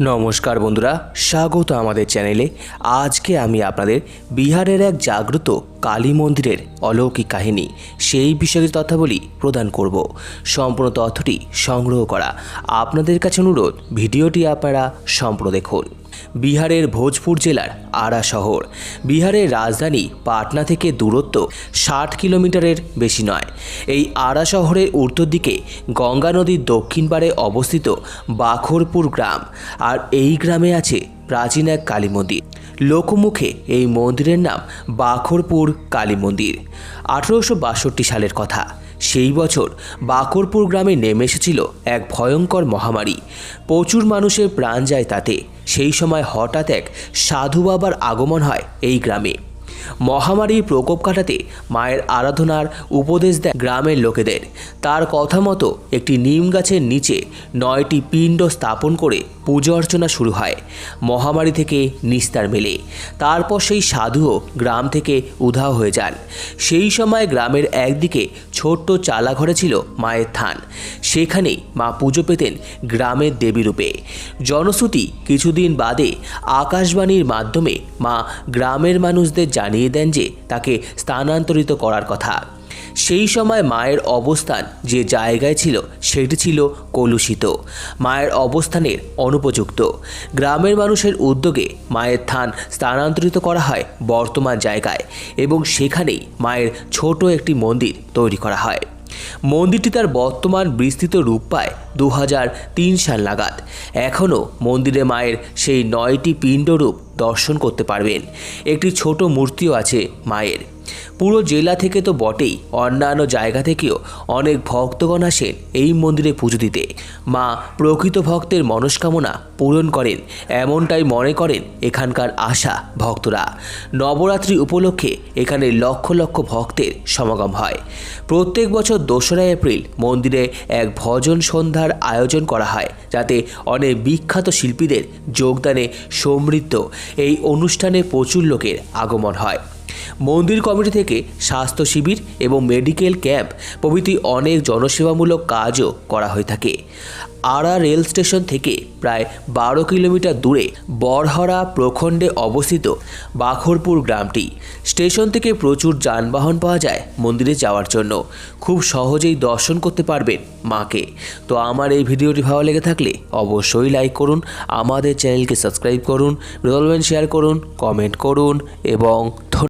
নমস্কার বন্ধুরা, স্বাগত আমাদের চ্যানেলে। আজকে আমি আপনাদের বিহারের এক জাগ্রত কালী মন্দিরের অলৌকিক কাহিনী, সেই বিষয়ে তথ্যাবলী প্রদান করব। সম্পূর্ণ তথ্যটি সংগ্রহ করা। আপনাদের কাছে অনুরোধ, ভিডিওটি আপনারা সম্পূর্ণ দেখুন। বিহারের ভোজপুর জেলার আরা শহর। বিহারের রাজধানী পাটনা থেকে দূরত্ব ষাট কিলোমিটারের বেশি নয়। এই আরা শহরের উত্তর দিকে গঙ্গা নদীর দক্ষিণ পাড়ে অবস্থিত বাখরপুর গ্রাম। আর এই গ্রামে আছে প্রাচীন এক কালী মন্দির। লোকমুখে এই মন্দিরের নাম বাখরপুর কালী মন্দির। আঠেরোশো বাষট্টি সালের কথা। সেই বছর বাকরপুর গ্রামে নেমে এসেছিল এক ভয়ঙ্কর মহামারী। প্রচুর মানুষের প্রাণ যায় তাতে। সেই সময় হঠাৎ এক সাধু বাবার আগমন হয় এই গ্রামে। মহামারীর প্রকোপ কাটাতে মায়ের আরাধনার উপদেশ দেয় গ্রামের লোকেদের। তার কথা মতো একটি নিম গাছের নিচে নয়টি পিণ্ড স্থাপন করে পুজো অর্চনা শুরু হয়। মহামারী থেকে নিস্তার মেলে। তারপর সেই সাধুও গ্রাম থেকে উধাও হয়ে যান। সেই সময় গ্রামের একদিকে ছোট্ট চালাঘরে ছিল মায়ের থান। সেখানেই মা পুজো পেতেন গ্রামের দেবীরূপে জনশ্রুতি কিছুদিন বাদে আকাশবাণীর মাধ্যমে মা গ্রামের মানুষদের জানিয়ে দেন যে তাকে স্থানান্তরিত করার কথা। সেই সময় মায়ের অবস্থান যে জায়গায় ছিল, সেটি ছিল কলুষিত। মায়ের অবস্থানের অনুপযুক্ত। গ্রামের মানুষের উদ্যোগে মায়ের থান স্থানান্তরিত করা হয় বর্তমান জায়গায় এবং সেখানেই মায়ের ছোট একটি মন্দির তৈরি করা হয়। মন্দিরটি তার বর্তমান বিস্তৃত রূপ পায় দু হাজার তিন সাল নাগাদ। এখনও মন্দিরে মায়ের সেই নয়টি পিণ্ডরূপ দর্শন করতে পারবেন। একটি ছোট মূর্তিও আছে মায়ের। পুরো জেলা থেকে তো বটেই, অন্যান্য জায়গা থেকেও অনেক ভক্তগণ আসেন এই মন্দিরে পুজো দিতে। মা প্রকৃত ভক্তের মনস্কামনা পূরণ করেন, এমনটাই মনে করেন এখানকার আশা ভক্তরা। নবরাত্রি উপলক্ষে এখানে লক্ষ লক্ষ ভক্তের সমাগম হয়। প্রত্যেক বছর দোসরা এপ্রিল মন্দিরে এক ভজন সন্ধ্যার আয়োজন করা হয়, যাতে অনেক বিখ্যাত শিল্পীদের যোগদানে সমৃদ্ধ এই অনুষ্ঠানে প্রচুর লোকের আগমন হয়। মন্দির কমিটি থেকে স্বাস্থ্য শিবির এবং মেডিকেল ক্যাম্প প্রভৃতি অনেক জনসেবামূলক কাজও করা হয়ে থাকে। আড়া রেল স্টেশন থেকে প্রায় বারো কিলোমিটার দূরে বড়হরা প্রখণ্ডে অবস্থিত বাখরপুর গ্রামটি। স্টেশন থেকে প্রচুর যানবাহন পাওয়া যায় মন্দিরে যাওয়ার জন্য। খুব সহজেই দর্শন করতে পারবেন মাকে। তো আমার এই ভিডিওটি ভালো লেগে থাকলে অবশ্যই লাইক করুন, আমাদের চ্যানেলকে সাবস্ক্রাইব করুন রেজলমেন্ট শেয়ার করুন, কমেন্ট করুন এবং